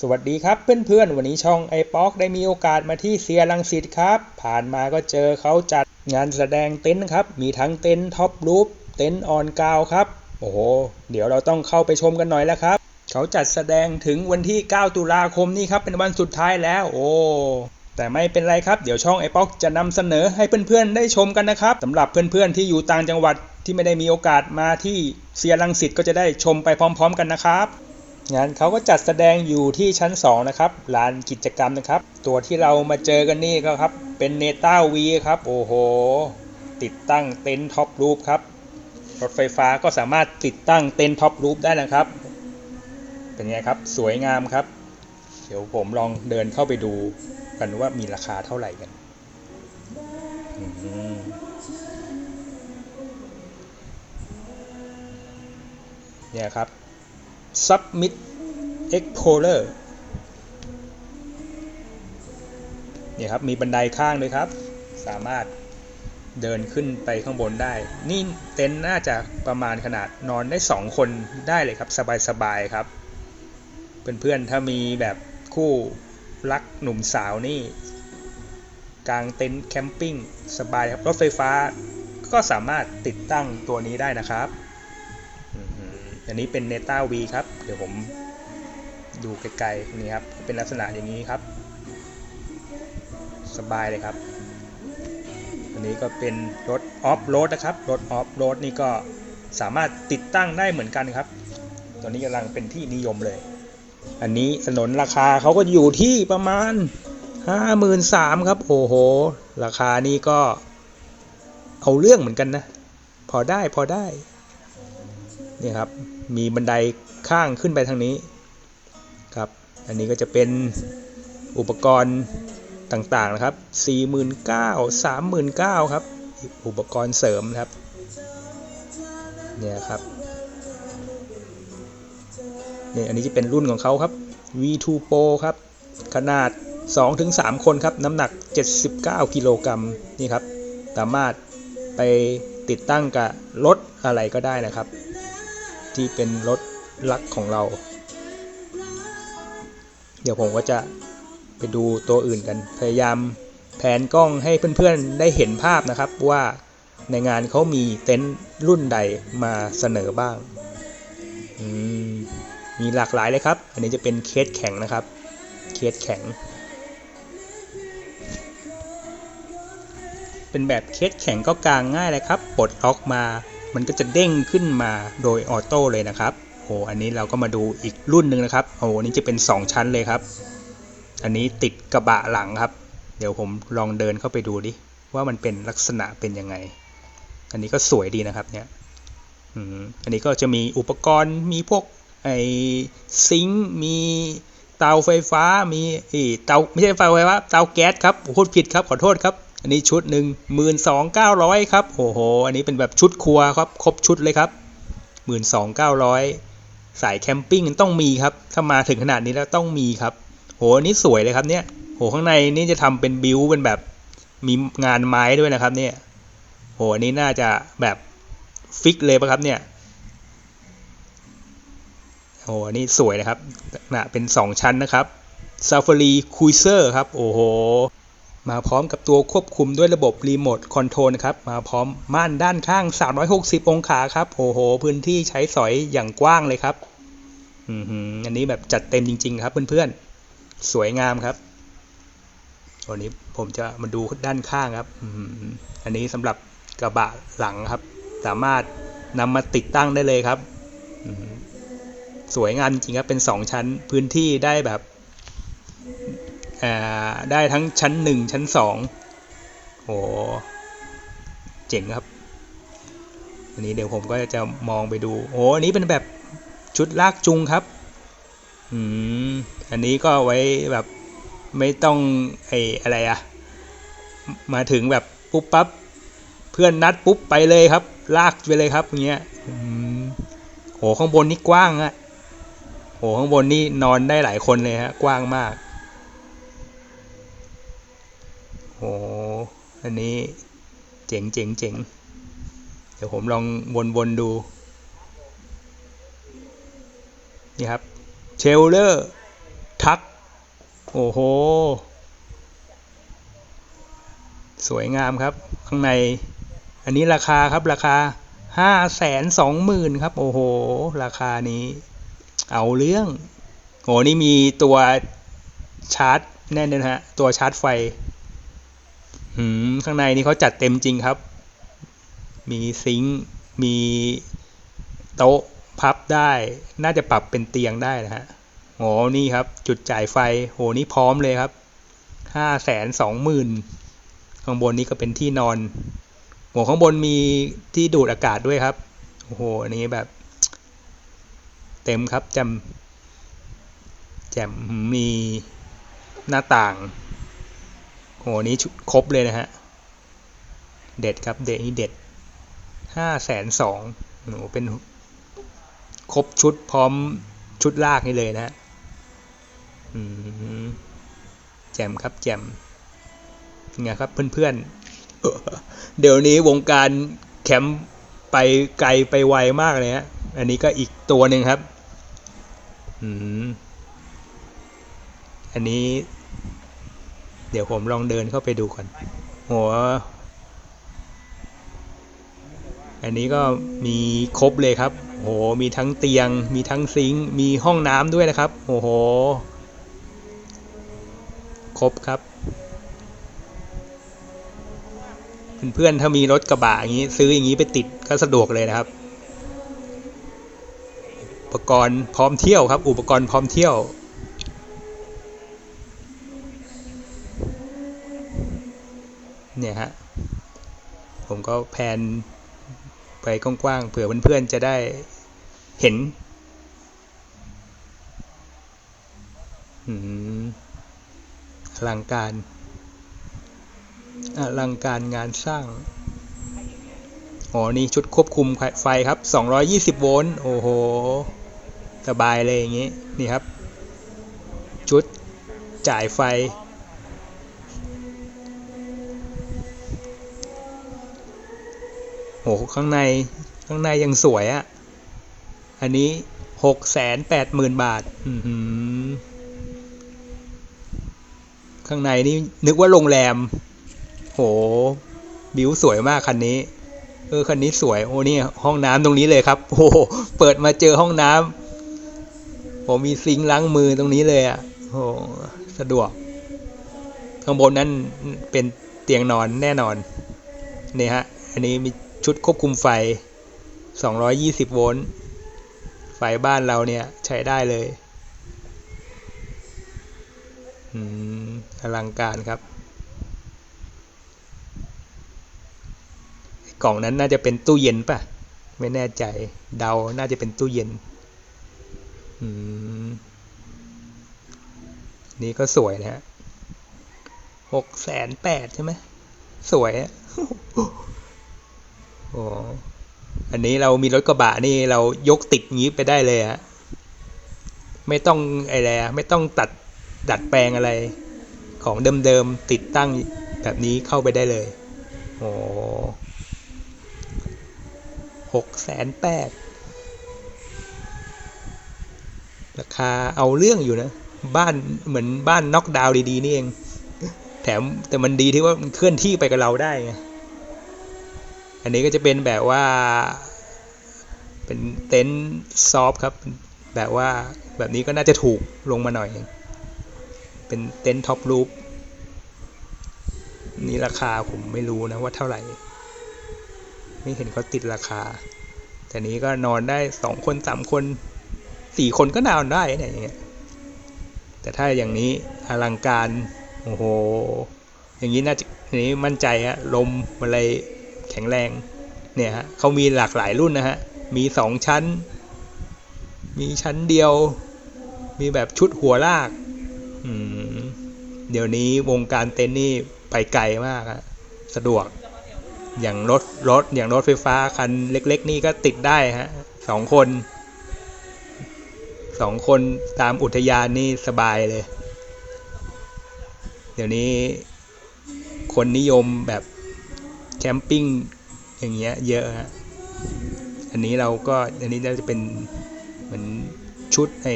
สวัสดีครับเพื่อนๆ วันนี้ช่องไอป๊อกได้มีโอกาสมาที่เซียรังสิตครับ ผ่านมาก็เจอเขาจัดงานแสดงเต็นท์ครับ มีทั้งเต็นท์ท็อปรูปเต็นท์ออนกราวครับ โอ้โห เดี๋ยวเราต้องเข้าไปชมกันหน่อยแล้วครับ เขาจัดแสดงถึงวันที่ 9 ตุลาคมนี้ครับ เป็นวันสุดท้ายแล้ว โอ้แต่ไม่เป็นไรครับ เดี๋ยวช่องไอป๊อกจะนำเสนอให้เพื่อนๆ ได้ชมกันนะครับสำหรับเพื่อนๆ ที่อยู่ต่างจังหวัดที่ไม่ได้มีโอกาสมาที่เซียรังสิตก็จะได้ชมไปพร้อม ๆ กันนะครับ งานเขาก็จัดแสดงอยู่ที่ชั้น 2 นะครับลานกิจกรรมนะครับ ตัวที่เรามาเจอกันนี่ก็ครับ เป็นเนต้าวีครับ โอ้โห ติดตั้งเต็นท์ท็อปรูฟครับ รถไฟฟ้าก็สามารถติดตั้งเต็นท์ท็อปรูฟได้นะครับ เป็นไงครับ สวยงามครับ เดี๋ยวผมลองเดินเข้าไปดูกันว่ามีราคาเท่าไหร่กันเนี่ยครับ Submit Explorer เนี่ยครับ มีบันไดข้างด้วยครับ สามารถเดินขึ้นไปข้างบนได้ นี่เต็นท์น่าจะประมาณขนาดนอนได้ 2 คนได้เลยครับ สบายๆครับ เพื่อนๆ ถ้ามีแบบคู่รักหนุ่มสาวนี่ กลางเต็นท์แคมปิ้งสบายครับ รถไฟฟ้าก็สามารถติดตั้งตัวนี้ได้นะครับ อันนี้เป็น Neta V ครับ เดี๋ยวผมดูไกลๆนี่ครับ เป็นลักษณะอย่างนี้ครับ สบายเลยครับ อันนี้ก็เป็นรถออฟโรดนะครับ รถออฟโรดนี่ก็สามารถติดตั้งได้เหมือนกันครับตัวนี้กำลังเป็นที่นิยมเลย อันนี้สนนราคาเขาก็อยู่ที่ประมาณห้าหมื่นสามครับ โอ้โห ราคานี่ก็เอาเรื่องเหมือนกันนะ พอได้พอได้ นี่ครับ มีบันไดข้างขึ้นไปทางนี้ครับ อันนี้ก็จะเป็นอุปกรณ์ต่างๆนะครับ 49,000 39,000ครับ อุปกรณ์เสริมครับ เนี่ยครับเนี่ยอันนี้จะเป็นรุ่นของเขาครับ V2 Pro ครับ ขนาด 2-3 คนครับ น้ำหนัก 79 กิโลกรัมนี่ครับ สามารถไปติดตั้งกับรถอะไรก็ได้นะครับ ที่เป็นรถลักของเรา เดี๋ยวผมก็จะไปดูตัวอื่นกัน พยายามแผนกล้องให้เพื่อนๆได้เห็นภาพนะครับว่าในงานเขามีเต็นท์รุ่นใดมาเสนอบ้าง มีหลากหลายเลยครับ อันนี้จะเป็นเคสแข็งนะครับ เคสแข็ง เป็นแบบเคสแข็งก็กางง่ายเลยครับ ปลดล็อกมา มันก็จะเด้งขึ้นมาโดยออโต้เลยนะครับโอ้อันนี้เราก็มาดูอีกรุ่นหนึ่งนะครับโอ้อันนี้จะเป็น 2 ชั้นเลยครับ อันนี้ติดกระบะหลังครับ เดี๋ยวผมลองเดินเข้าไปดูดิว่ามันเป็นลักษณะเป็นยังไง อันนี้ก็สวยดีนะครับเนี่ยอันนี้ก็จะมีอุปกรณ์มีพวกไอซิงมีเตาไฟฟ้ามีเตาไม่ใช่ไฟไฟฟ้าเตาแก๊สครับพูดผิดครับขอโทษครับ อันนี้ชุดหนึ่งหมื่นสองเก้าร้อยครับโอ้โห อันนี้เป็นแบบชุดครัวครับ ครบชุดเลยครับหมื่นสองเก้าร้อยสายแคมปิ้งต้องมีครับ ถ้ามาถึงขนาดนี้แล้วต้องมีครับ โหอันนี้สวยเลยครับเนี่ย โหข้างในนี่จะทำเป็นบิวเป็นแบบมีงานไม้ด้วยนะครับเนี่ย โหอันนี้น่าจะแบบฟิกเลยปะครับเนี่ยโอ้นี่สวยนะครับนะเป็น 2 ชั้นนะครับ Safari Cruiser ครับ โอ้โห มาพร้อมกับตัวควบคุมด้วยระบบรีโมทคอนโทรลนะครับ มาพร้อมม่านด้านข้าง 360 องศาครับ โอ้โห พื้นที่ใช้สอยอย่างกว้างเลยครับอืมอันนี้แบบจัดเต็มจริง ๆ ครับเพื่อนๆ สวยงามครับวันนี้ผมจะมาดูด้านข้างครับ อันนี้สำหรับกระบะหลังครับ สามารถนำมาติดตั้งได้เลยครับ สวยงามจริงครับ เป็นสองชั้นพื้นที่ได้แบบ ได้ทั้งชั้นหนึ่งชั้นสองโหเจ๋งครับ อันนี้เดี๋ยวผมก็จะมองไปดูโอ้อันนี้เป็นแบบชุดลากจุงครับอืมอันนี้ก็ไว้แบบไม่ต้องไอ้อะไรอะมาถึงแบบปุ๊บปั๊บเพื่อนนัดปุ๊บไปเลยครับ ลากไปเลยครับอย่างเงี้ยโหข้างบนนี่กว้างอะโหข้างบนนี่นอนได้หลายคนเลยฮะกว้างมาก โห อันนี้เจ๋งเจ๋งเจ๋งเดี๋ยวผมลองวนๆดู นี่ครับ เชลเลอร์ ทัก โอ้โห สวยงามครับ ข้างใน อันนี้ราคาครับราคาห้าแสนสองหมื่นครับ โอ้โห ราคานี้ เอาเรื่องโหนี่มีตัวชาร์จแน่นเลยนฮะ ตัวชาร์จไฟ หืมข้างในนี่เขาจัดเต็มจริงครับ มีซิงค์มีโต๊ะพับได้ น่าจะปรับเป็นเตียงได้นะฮะโหนี่ครับ จุดจ่ายไฟโหนี่พร้อมเลยครับห้าแสนสองหมื่นข้างบนนี้ก็เป็นที่นอนโหข้างบนมีที่ดูดอากาศด้วยครับโอ้โหอันนี้แบบ เต็มครับจมแจมมีหน้าต่าง โหนี้ครบเลยนะฮะ เด็ดครับ เด็ดนี่เด็ดห้าแสนสองโหเป็นครบชุดพร้อมชุดลากนี่เลยนะฮะแจมครับแจมไงครับเพื่อนๆ เดี๋ยวนี้วงการแคมป์ไปไกลไปไวมากเลยฮะ อันนี้ก็อีกตัวหนึ่งครับอืมอันนี้ เดี๋ยวผมลองเดินเข้าไปดูก่อนโหอันนี้ก็มีครบเลยครับโหมีทั้งเตียง มีทั้งซิงค์มีห้องน้ำด้วยนะครับโอ้โห ครบครับ เพื่อนๆถ้ามีรถกระบะอย่างนี้ซื้ออย่างนี้ไปติดก็สะดวกเลยนะครับ อุปกรณ์พร้อมเที่ยวครับ อุปกรณ์พร้อมเที่ยว เนี่ยฮะ ผม ก็แพนไปกว้างๆเผื่อเพื่อนๆจะได้เห็นอืมอลังการอลังการงานสร้าง อ๋อ นี่ชุดควบคุมไฟครับ 220 โวลต์ โอ้โห สบายเลยอย่างงี้ นี่ครับ ชุดจ่ายไฟ โหข้างในข้างในยังสวยอะ่ะ อันนี้หกแสนแปดหมื่นบาทข้างในนี่นึกว่าโรงแรม โห บิวสวยมากคันนี้ เออคันนี้สวย โอ้นี่ห้องน้ำตรงนี้เลยครับ โอ้เปิดมาเจอห้องน้ำผมมีซิงล้างมือตรงนี้เลยอะ่ะโอ้สะดวก ข้างบนนั้นเป็นเตียงนอนแน่นอน นี่ฮะ อันนี้มี ชุดควบคุมไฟ 220 โวลต์ ไฟบ้านเราเนี่ยใช้ได้เลย อืม อลังการครับ กล่องนั้นน่าจะเป็นตู้เย็นป่ะ ไม่แน่ใจ เดา น่าจะเป็นตู้เย็น อืม นี่ก็สวยนะฮะหกแสนแปดใช่ไหม สวยอะ โอ้อันนี้เรามีรถกระบะนี่เรายกติดงี้ไปได้เลยฮะไม่ต้องอะไรไม่ต้องตัดดัดแปลงอะไร ของเดิมๆติดตั้งแบบนี้เข้าไปได้เลยโอ้หกแสนแปดราคาเอาเรื่องอยู่นะ บ้านเหมือนบ้านน็อกดาวน์ดีๆนี่เอง แถมแต่มันดีที่ว่ามันเคลื่อนที่ไปกับเราได้ไง อันนี้ก็จะเป็นแบบว่า เป็นเต็นท์ซอฟครับแบบว่าแบบนี้ก็น่าจะถูกลงมาหน่อย เป็นเต็นท์ท็อปรูปนี่ราคาผมไม่รู้นะว่าเท่าไหร่ ไม่เห็นเขาติดราคา แต่นี้ก็นอนได้สองคนสามคนสี่คนก็นอนได้เนี่ยอย่างเงี้ยแต่ถ้าอย่างนี้อลังการ โอ้โห อย่างนี้น่าจะนี้มั่นใจฮะลมอะไร แข็งแรงเนี่ยฮะเขามีหลากหลายรุ่นนะฮะมีสองชั้น มีชั้นเดียว มีแบบชุดหัวลากเดี๋ยวนี้วงการเต็นท์นี่ไปไกลมากอะสะดวก อย่างรถรถอย่างรถไฟฟ้าคันเล็ก ๆ นี่ก็ติดได้ฮะสองคนสองคนตามอุทยานนี่สบายเลย เดี๋ยวนี้คนนิยมแบบ แคมปิ้งอย่างเงี้ยเยอะฮะอันนี้เราก็อันนี้เราจะเป็นเหมือนชุดไอ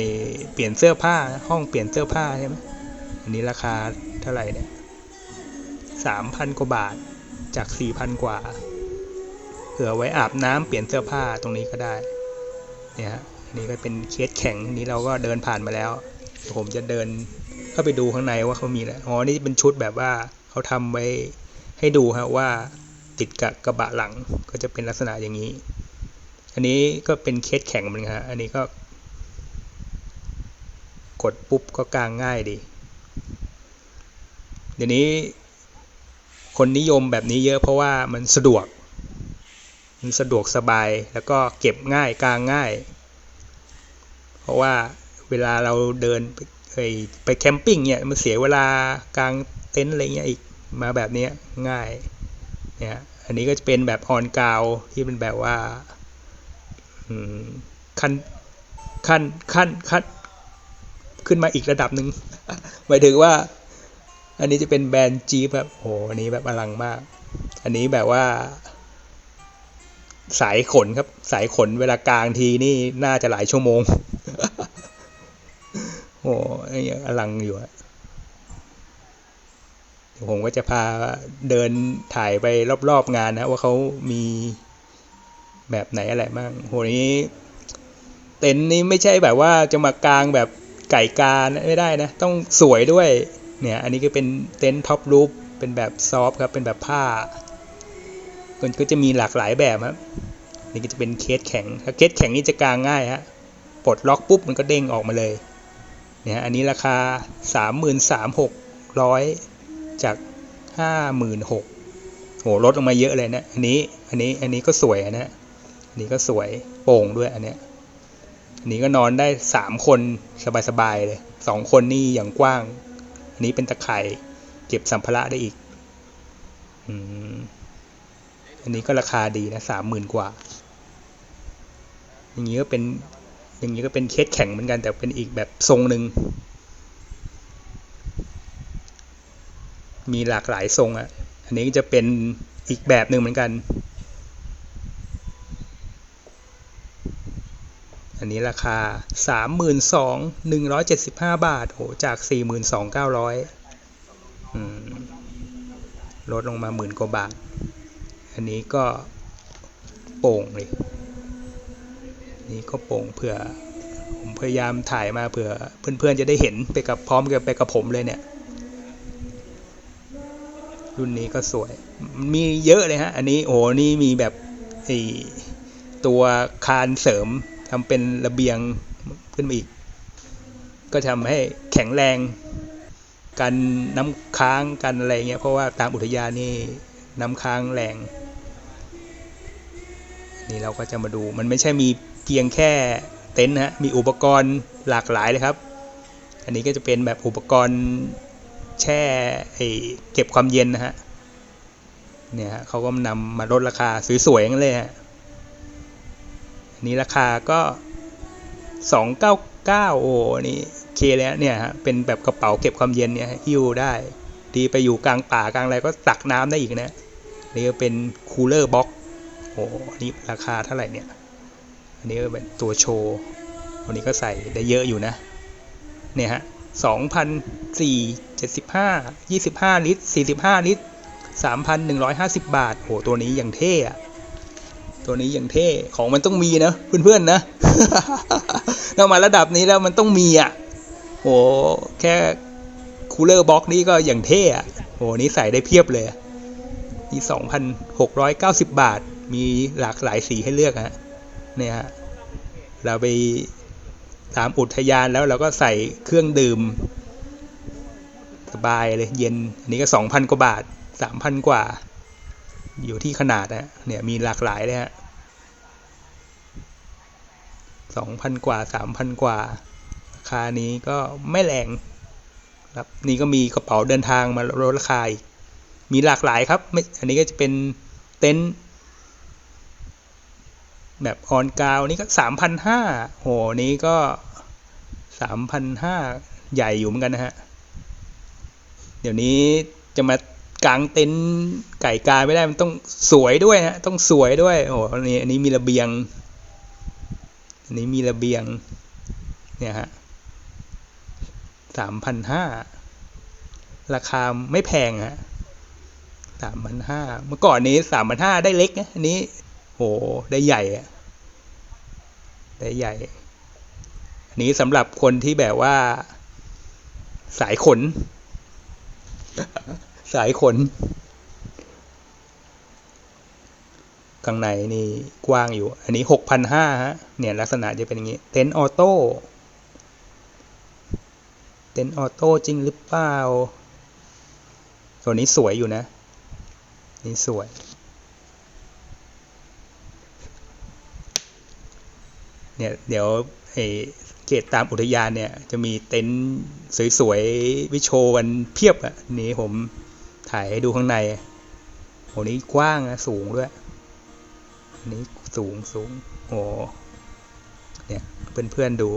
เปลี่ยนเสื้อผ้าห้องเปลี่ยนเสื้อผ้าใช่ไหมอันนี้ราคาเท่าไหร่เนี่ยสามพันกว่าบาทจากสี่พันกว่า เผื่อไว้อาบน้ำเปลี่ยนเสื้อผ้าตรงนี้ก็ได้เนี่ยฮะอันนี้ก็เป็นเคสแข็งอันนี้เราก็เดินผ่านมาแล้วผมจะเดินเข้าไปดูข้างในว่าเขามีอะไรอ๋อนี่เป็นชุดแบบว่าเขาทำไว้ให้ดูฮะว่า ติดกับกระบะหลังก็จะเป็นลักษณะอย่างนี้ อันนี้ก็เป็นเคสแข็งเหมือนกันฮะอันนี้ก็ กดปุ๊บก็กางง่ายดี เดี๋ยวนี้คนนิยมแบบนี้เยอะเพราะว่ามันสะดวก มันสะดวกสบายแล้วก็เก็บง่ายกางง่าย เพราะว่าเวลาเราเดินไปไปแคมปิ้งเนี่ยมันเสียเวลากางเต็นท์อะไรเงี้ยอีกมาแบบนี้ง่าย เนี่ยอันนี้ก็จะเป็นแบบออนกาวที่เป็นแบบว่าขั้นขั้นขั้นขั้นขึ้นมาอีกระดับหนึ่งหมายถึงว่า อันนี้จะเป็นแบรนด์จีบครับโหอันนี้แบบอลังมาก อันนี้แบบว่า สายขนครับ สายขนเวลากลางทีนี่น่าจะหลายชั่วโมงโอ้ยอลังอยู่อะ ผมก็จะพาเดินถ่ายไปรอบๆงานนะ ว่าเขามีแบบไหนอะไรบ้างโหนี้เต็นท์นี้ไม่ใช่แบบว่าจะมากลางแบบไก่กาไม่ได้นะ ต้องสวยด้วย เนี่ย อันนี้ก็เป็นเต็นท์ท็อปรูปเป็นแบบซอฟครับ เป็นแบบผ้ามันก็จะมีหลากหลายแบบครับนี่ก็จะเป็นเคสแข็ง ถ้าเคสแข็งนี่จะกางง่ายฮะปลดล็อกปุ๊บมันก็เด้งออกมาเลย เนี่ย อันนี้ราคาสามหมื่นสามหกร้อย จากห้าหมื่นหกโหลดลงมาเยอะเลยนะ อันนี้ อันนี้ อันนี้ก็สวยนะ อันนี้ก็สวยโป่งด้วยอันเนี้ย อันนี้ก็นอนได้สามคนสบายๆเลยสองคนนี่อย่างกว้าง อันนี้เป็นตะไคร่เก็บสัมภาระได้อีก อืม อันนี้ก็ราคาดีนะสามหมื่นกว่า อย่างนี้ก็เป็น อย่างนี้ก็เป็นเคสแข็งเหมือนกันแต่เป็นอีกแบบทรงหนึ่ง มีหลากหลายทรงอะ อันนี้จะเป็นอีกแบบหนึ่งเหมือนกัน อันนี้ราคาสามหมื่นสองหนึ่งร้อยเจ็ดสิบห้าบาท โห จากสี่หมื่นสองเก้าร้อยลดลงมาหมื่นกว่าบาท อันนี้ก็โป่งเลยนี่ก็โป่งเผื่อผมพยายามถ่ายมาเผื่อเพื่อนๆจะได้เห็นไปกับพร้อมกับไปกับผมเลยเนี่ย รุ่นนี้ก็สวย มีเยอะเลยฮะ อันนี้โอ้โหนี่มีแบบไอตัวคานเสริมทำเป็นระเบียงขึ้นมาอีก ก็ทำให้แข็งแรง กันน้ำค้างกันอะไรเงี้ย เพราะว่าตามอุทยานนี่น้ำค้างแรง นี่เราก็จะมาดู มันไม่ใช่มีเพียงแค่เต็นท์ฮะมีอุปกรณ์หลากหลายเลยครับ อันนี้ก็จะเป็นแบบอุปกรณ์ แช่เก็บความเย็นนะฮะเนี่ยฮะเขาก็นำมาลดราคาสวยๆกันเลยฮะอันนี้ราคาก็สองเก้าเก้าโอ้นี่เคแล้วเนี่ยฮะเป็นแบบกระเป๋าเก็บความเย็นเนี่ยหิ้วได้ดีไปอยู่กลางป่ากลางอะไรก็ตักน้ำได้อีกนะนี่ก็เป็นคูลเลอร์บ็อกโอ้นนี้ราคาเท่าไหร่เนี่ยอันนี้ก็เป็นตัวโชว์อันนี้ก็ใส่ได้เยอะอยู่นะเนี่ยฮะ สองพันสี่เจ็ดสิบห้ายี่สิบห้าลิตรสี่สิบห้าลิตรสามพันหนึ่งร้อยห้าสิบบาทโอ้ตัวนี้อย่างเท่อะตัวนี้อย่างเท่ ของมันต้องมีนะเพื่อนๆนะถ้ามาระดับนี้แล้วมันต้องมีอะโอ้แค่คูลเลอร์บ็อกนี้ก็อย่างเท่อะโอ้นี้ใส่ได้เพียบเลยนี่สองพันหกร้อยเก้าสิบบาท มีหลากหลายสีให้เลือกฮะ เนี่ยฮะ เราไป ตามอุทยานแล้วเราก็ใส่เครื่องดื่ม สบายเลยเย็น อันนี้ก็สองพันกว่าบาทสามพันกว่า อยู่ที่ขนาดนะเนี่ยมีหลากหลายเลยฮะสองพันกว่าสามพันกว่า ราคานี้ก็ไม่แรงครับนี่ก็มีกระเป๋าเดินทางมาลดราคาอีกมีหลากหลายครับไม่อันนี้ก็จะเป็นเต็นท์ แบบออนกาวนี่ก็สามพันห้าโหนี้ก็สามพันห้าใหญ่อยู่เหมือนกันนะฮะ เดี๋ยวนี้จะมากางเต็นท์ไก่กาไม่ได้มันต้องสวยด้วยฮะ ต้องสวยด้วย โอ้อันนี้อันนี้มีระเบียง อันนี้มีระเบียง เนี่ยฮะสามพันห้าราคาไม่แพงฮะสามพันห้าเมื่อก่อนนี้สามพันห้าได้เล็กนะอันนี้ โหได้ใหญ่อะได้ใหญ่ อันนี้สำหรับคนที่แบบว่า สายขน สายขน ข้างในนี่กว้างอยู่ อันนี้หกพันห้าฮะ เนี่ยลักษณะจะเป็นอย่างนี้ เต็นออโต้ เต็นออโต้จริงหรือเปล่า ตัวนี้สวยอยู่นะ นี่สวย เนี่ยเดี๋ยวไอเกตตามอุทยานเนี่ยจะมีเต็นท์สวยๆวิโชว์กันเพียบอะนี่ผมถ่ายให้ดูข้างในโหนี้กว้างอะสูงด้วยอันนี้สูงสูงโอ้เนี่ยเพื่อนๆดู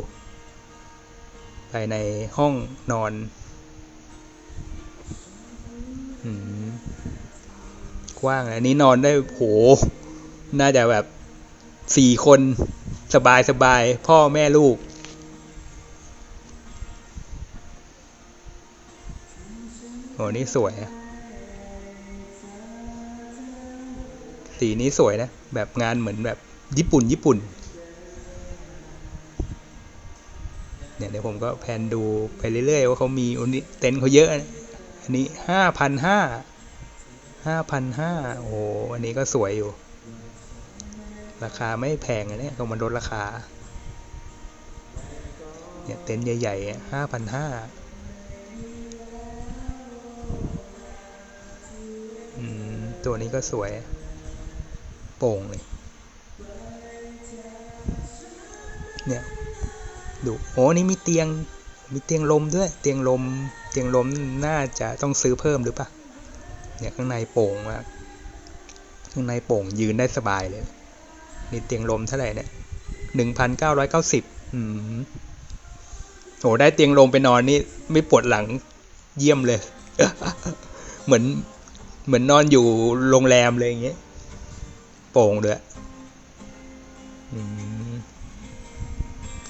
ภายในห้องนอนกว้างอันนี้นอนได้โหน่าจะแบบสี่คน สบายสบายพ่อแม่ลูกโหนี่สวยอะสีนี้สวยนะ แบบงานเหมือนแบบญี่ปุ่น ญี่ปุ่น เนี่ยเดี๋ยวผมก็แพนดูไปเรื่อยๆ ว่าเขามีอันนี้เต็นท์เขาเยอะนะอันนี้ห้าพันห้าห้าพันห้าโอ้โหอันนี้ก็สวยอยู่ ราคาไม่แพงอันนี้ก็มาลดราคา เนี่ยเต็นท์ใหญ่ๆห้าพันห้าตัวนี้ก็สวย โป่งเลย เนี่ย ดู โอ้นี่มีเตียง มีเตียงลมด้วย เตียงลม เตียงลมน่าจะต้องซื้อเพิ่มหรือปะเนี่ยข้างในโป่งมากข้างในโป่งยืนได้สบายเลย นี่เตียงลมเท่าไหร่เนี่ยหนึ่งพันเก้าร้อยเก้าสิบอืมโหได้เตียงลมไปนอนนี่ไม่ปวดหลังเยี่ยมเลย เหมือนเหมือนนอนอยู่โรงแรมเลยอย่างเงี้ย โป่งด้วยอืม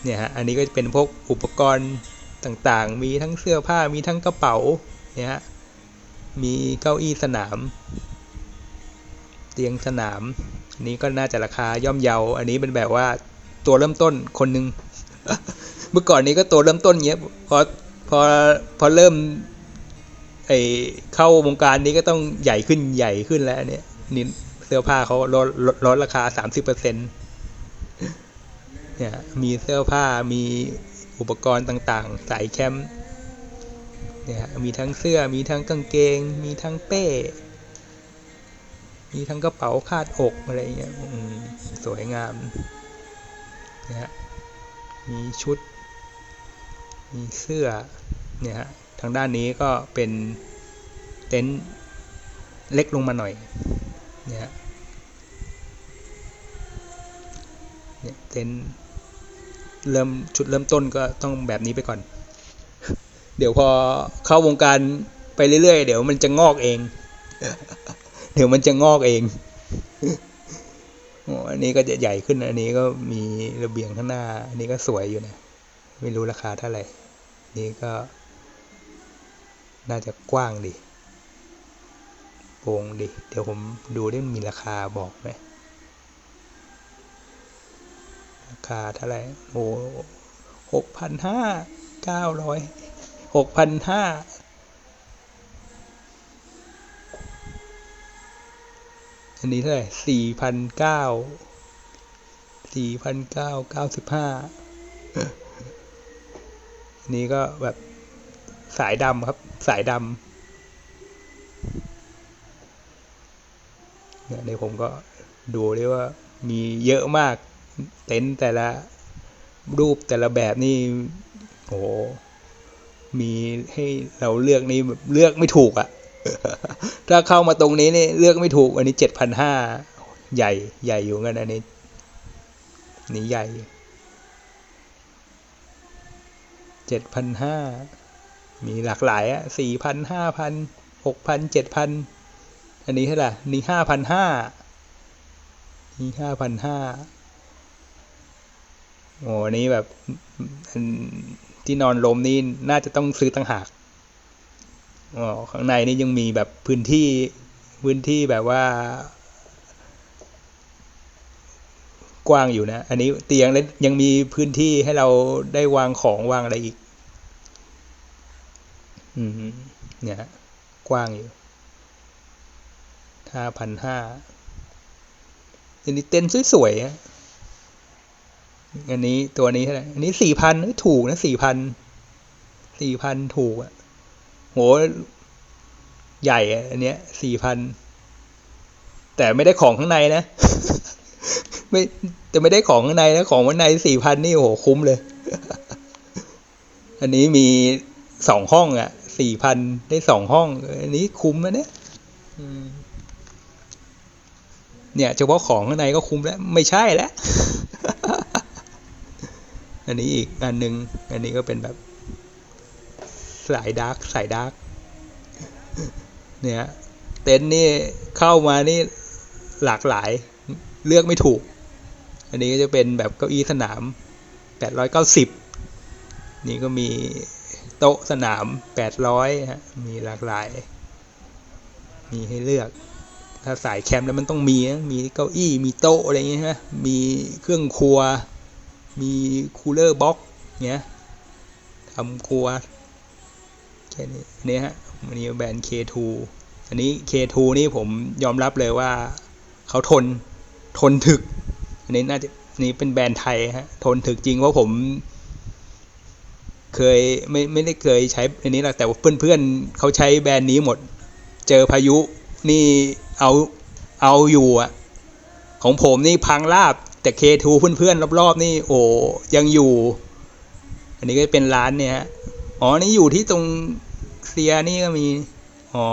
เนี่ยฮะ อันนี้ก็จะเป็นพวกอุปกรณ์ต่างๆ มีทั้งเสื้อผ้า มีทั้งกระเป๋า เนี่ยฮะ มีเก้าอี้สนาม เตียงสนาม นี้ก็น่าจะราคาย่อมเยา อันนี้เป็นแบบว่าตัวเริ่มต้นคนหนึ่งเมื่อก่อนนี้ก็ตัวเริ่มต้นเงี้ยพอพอพอเริ่มไอเข้าวงการนี้ก็ต้องใหญ่ขึ้นใหญ่ขึ้นแล้วเนี่ยนี่เสื้อผ้าเขาลดลดลดราคาสามสิบเปอร์เซ็นต์เนี่ยมีเสื้อผ้ามีอุปกรณ์ต่างๆ สายแคมป์เนี่ยมีทั้งเสื้อมีทั้งกางเกง มีทั้งเป้ มีทั้งกระเป๋าคาดอกอะไรเงี้ยสวยงามนะฮะมีชุด มีเสื้อเนี่ยฮะทางด้านนี้ก็เป็นเต็นท์เล็กลงมาหน่อยเนี่ยเนี่ยเต็นท์เริ่มชุดเริ่มต้นก็ต้องแบบนี้ไปก่อน เดี๋ยวพอเข้าวงการไปเรื่อยๆ เดี๋ยวมันจะงอกเอง เดี๋ยวมันจะงอกเองอ้อันนี้ก็จะใหญ่ขึ้น อันนี้ก็มีระเบียงข้างหน้า อันนี้ก็สวยอยู่นะ ไม่รู้ราคาเท่าไหร่ นี่ก็ น่าจะกว้างดีโปร่งดี เดี๋ยวผมดูได้มีราคาบอกไหม ราคาเท่าไหร่ โอ้หกพันห้าเก้าร้อยหกพันห้า อันนี้เท่าไหร่สี่พันเก้าสี่พันเก้าเก้าสิบห้าอันนี้ก็แบบสายดำครับ สายดำเนี่ยเดี๋ยวผมก็ดูได้ว่ามีเยอะมาก เต็นท์แต่ละรูปแต่ละแบบนี่โหมีให้เราเลือกนี่เลือกไม่ถูกอะ่ะ ถ้าเข้ามาตรงนี้นี่เลือกไม่ถูก อันนี้เจ็ดพันห้าใหญ่ใหญ่อยู่กันอันนี้ นี่ใหญ่เจ็ดพันห้ามีหลากหลายอะสี่พันห้าพันหกพันเจ็ดพันอันนี้เท่าไหร่นี่ห้าพันห้านี่ห้าพันห้าโอ้อันนี้แบบที่นอนลมนี่น่าจะต้องซื้อตั้งหาก อ๋อข้างในนี่ยังมีแบบพื้นที่พื้นที่แบบว่ากว้างอยู่นะ อันนี้เตียงแล้วยังมีพื้นที่ให้เราได้วางของวางอะไรอีก อืม เนี่ยฮะกว้างอยู่ห้าพันห้าอันนี้เต็นท์สวยๆฮะอันนี้ตัวนี้เท่าไหร่ อันนี้สี่พันถูกนะสี่พัน สี่พันถูกอะ โหใหญ่อะอันเนี้ยสี่พันแต่ไม่ได้ของข้างในนะ ไม่แต่ไม่ได้ของข้างในนะ ของข้างในสี่พันนี่โอ้โหคุ้มเลย อันนี้มีสองห้องอะสี่พันได้สองห้อง อันนี้คุ้มนะเนี่ยอืมเนี่ยเฉพาะของข้างในก็คุ้มแล้ว ไม่ใช่แล้ว อันนี้อีกอันหนึ่งอันนี้ก็เป็นแบบ สายดาร์กสายดาร์กเนี่ยเต็นท์นี่เข้ามานี่หลากหลายเลือกไม่ถูก อันนี้ก็จะเป็นแบบเก้าอี้สนามแปดร้อยเก้าสิบนี่ก็มีโต๊ะสนามแปดร้อยฮะมีหลากหลาย มีให้เลือก ถ้าสายแคมป์แล้วมันต้องมีนะมีเก้าอี้มีโต๊ะอะไรอย่างเงี้ยฮะมีเครื่องครัว มีคูลเลอร์บ็อกเงี้ยทำครัว แค่นี้อันนี้ฮะอันนี้แบรนด์ K2 อันนี้ K2 นี่ผมยอมรับเลยว่าเขาทนทนถึก อันนี้น่าจะนนี้เป็นแบรนด์ไทยฮะทนถึกจริงเพราะผม เคยไม่ไม่ได้เคยใช้อันนี้หรอกแต่ว่าเพื่อนๆเขาใช้แบรนด์นี้หมด เจอพายุนี่เอาเอาอยู่อะของผมนี่พังราบแต่ K2 เพื่อนๆรอบๆนี่โอ้ยังอยู่ อันนี้ก็เป็นร้านเนี่ยฮะ อ๋อ นี่อยู่ที่ตรงเซียนี่ก็มี อ๋อ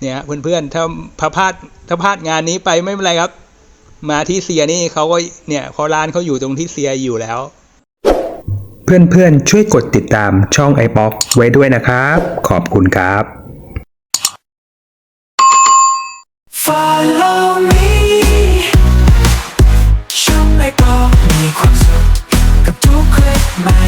เนี่ยเพื่อนๆ ถ้าพลาดถ้าพลาดงานนี้ไปไม่เป็นไรครับ มาที่เซียนี่เขาก็เนี่ยเขาร้านเขาอยู่ตรงที่เซียอยู่แล้ว เพื่อนๆ ช่วยกดติดตามช่องไอป๊อกไว้ด้วยนะครับ ขอบคุณครับ Follow me ช่องไอป๊อกมีความสุขกับทุกคลิปใหม่